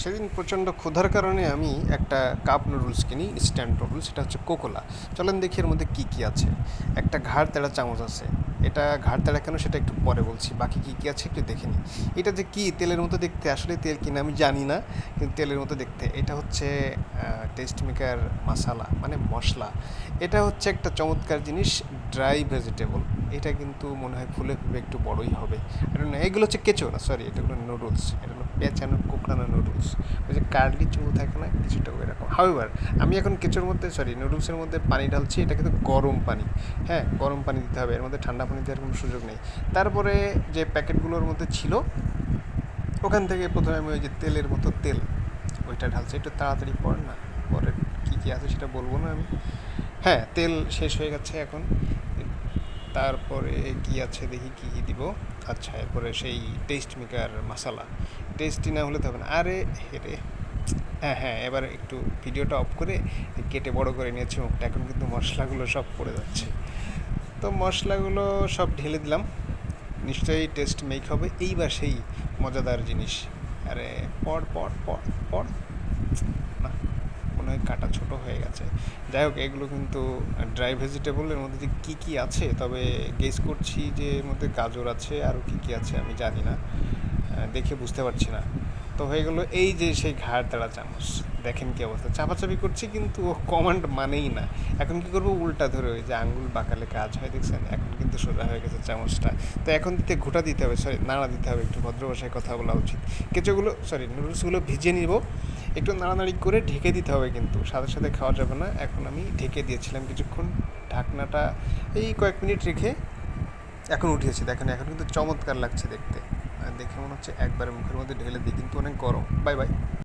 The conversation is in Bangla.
সেদিন প্রচণ্ড ক্ষুধার কারণে আমি একটা কাপ নুডলস কিনি ইনস্ট্যান্ট নুডলস সেটা হচ্ছে কোকোলা চলেন দেখি এর মধ্যে কী কী আছে। একটা ঘাড় তেড়া চামচ আছে। এটা ঘাড় তেড়া কেন সেটা একটু পরে বলছি। বাকি কী কী আছে একটু দেখে এটা যে কী তেলের মতো দেখতে, আসলে তেল কিনা আমি জানি না, কিন্তু তেলের মতো দেখতে। এটা হচ্ছে টেস্ট মেকার মশালা মানে মশলা। এটা হচ্ছে একটা চমৎকার জিনিস ড্রাই ভেজিটেবল এটা কিন্তু মনে হয় ফুলে ফুলে একটু বড়ই হবে। না এগুলো হচ্ছে কেঁচো না সরি এটা হলো নুডলস এটা পেঁচানো কোকড়ানো নুডলস ওই যে কার্লি চুল থাকে না, কিছুটা ওই রকম হাউএভার আমি এখন কেঁচোর মধ্যে সরি নুডলসের মধ্যে পানি ঢালছি, এটা কিন্তু গরম পানি। হ্যাঁ গরম পানি দিতে হবে, এর মধ্যে ঠান্ডা পানি দেওয়ার কোনো সুযোগ নেই। তারপরে যে প্যাকেটগুলোর মধ্যে ছিল, ওখান থেকে প্রথমে আমি ওই যে তেলের মতো তেল, ওইটা ঢালছি। একটু তাড়াতাড়ি পর না, পরে কী কী আছে সেটা বলব না আমি। হ্যাঁ তেল শেষ হয়ে গেছে এখন। তারপরে কি আছে দেখি কী কী দিব। আচ্ছা এরপরে সেই টেস্ট মেকার মশালা টেস্টি না হলে তো হবে না। আরে হেরে হ্যাঁ হ্যাঁ এবার একটু ভিডিওটা অফ করে কেটে বড় করে নিয়েছি মুখটা। এখন কিন্তু মশলাগুলো সব পড়ে যাচ্ছে। তো মশলাগুলো সব ঢেলে দিলাম। নিশ্চয়ই টেস্ট মেক হবে। এইবার সেই মজাদার জিনিস। আরে, পর পর পর পর। না, মনে হয় কাটা ছোট হয়ে গেছে। যাই হোক, এগুলো কিন্তু ড্রাই ভেজিটেবলের মধ্যে যে কী কী আছে, তবে গেস করছি যে এর মধ্যে গাজর আছে আরও কী কী আছে আমি জানি না। দেখে বুঝতে পারছি না। তো হয়ে গেলো এই যে সেই ঘাড় তাড়া চামচ। দেখেন কী অবস্থা। চাপাচাপি করছি কিন্তু ও কমান্ড মানেই না। এখন কি করব? উল্টা ধরে ওই যে আঙ্গুল বাঁকালে কাজ হয়, দেখছেন? এখন কিন্তু সোজা হয়ে গেছে চামচটা। তো এখন দিতে ঘোটা দিতে হবে সরি নাড়া দিতে হবে, একটু ভদ্র ভাষায় কথা বলা উচিত। কেঁচোগুলো সরি নুডলসগুলো ভিজিয়ে নিব। একটু নাড়ানাড়ি করে ঢেকে দিতে হবে কিন্তু। সাথে সাথে খাওয়া যাবে না। এখন আমি ঢেকে দিয়েছিলাম কিছুক্ষণ। ঢাকনাটা এই কয়েক মিনিট রেখে এখন উঠিয়েছি। দেখেন, এখন কিন্তু চমৎকার লাগছে দেখতে। দেখে মনে হচ্ছে একবারে মুখের মধ্যে ঢেলে দিই, কিন্তু অনেক গরম। Bye bye.